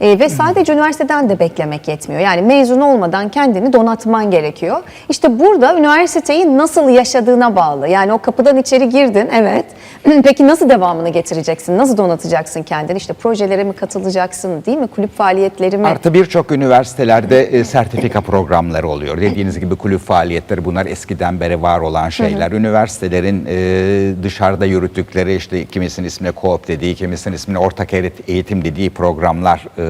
E, ve sadece üniversiteden de beklemek yetmiyor. Yani mezun olmadan kendini donatman gerekiyor. İşte burada üniversiteyi nasıl yaşadığına bağlı. Yani o kapıdan içeri girdin evet. Peki nasıl devamını getireceksin? Nasıl donatacaksın kendini? İşte projelere mi katılacaksın değil mi? Kulüp faaliyetleri mi? Artı birçok üniversitelerde e, sertifika programları oluyor. Dediğiniz gibi kulüp faaliyetleri bunlar eskiden beri var olan şeyler. Üniversitelerin e, dışarıda yürüttükleri işte kimisinin ismine koop dediği, kimisinin ismine ortak eğit- eğitim dediği programlar e,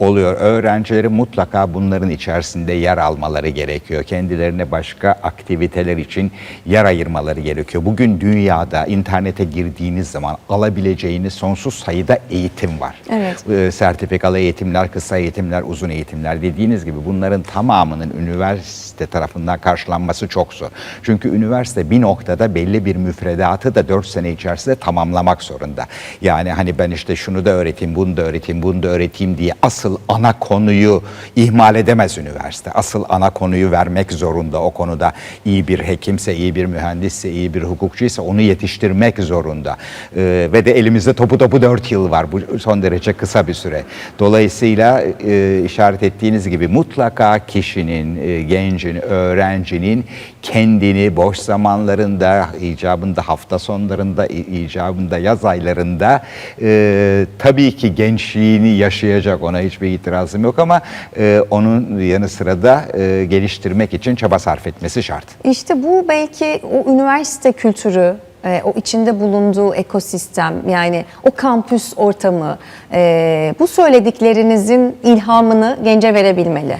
oluyor. Öğrencilerin mutlaka bunların içerisinde yer almaları gerekiyor. Kendilerine başka aktiviteler için yer ayırmaları gerekiyor. Bugün dünyada internete girdiğiniz zaman alabileceğiniz sonsuz sayıda eğitim var Evet. e, sertifikalı eğitimler, kısa eğitimler, uzun eğitimler dediğiniz gibi bunların tamamının üniversite tarafından karşılanması çok zor. Çünkü üniversite bir noktada belli bir müfredatı da 4 sene içerisinde tamamlamak zorunda. Yani hani ben işte şunu da öğreteyim, bunu da öğreteyim, bunu da öğreteyim diye asıl ana konuyu ihmal edemez üniversite. Asıl ana konuyu vermek zorunda. O konuda iyi bir hekimse, iyi bir mühendisse, iyi bir hukukçuysa onu yetiştirmek zorunda. Ee, ve de elimizde topu topu 4 yıl var. Bu son derece kısa bir süre. Dolayısıyla e, işaret ettiğiniz gibi mutlaka kişinin, e, gencin, öğrencinin kendini boş zamanlarında, icabında hafta sonlarında, icabında yaz aylarında e, tabii ki gençliğini yaşayacak ona hiçbir itirazım yok ama e, onun yanı sıra da e, geliştirmek için çaba sarf etmesi şart. İşte bu belki o üniversite kültürü, e, o içinde bulunduğu ekosistem yani o kampüs ortamı e, bu söylediklerinizin ilhamını gence verebilmeli.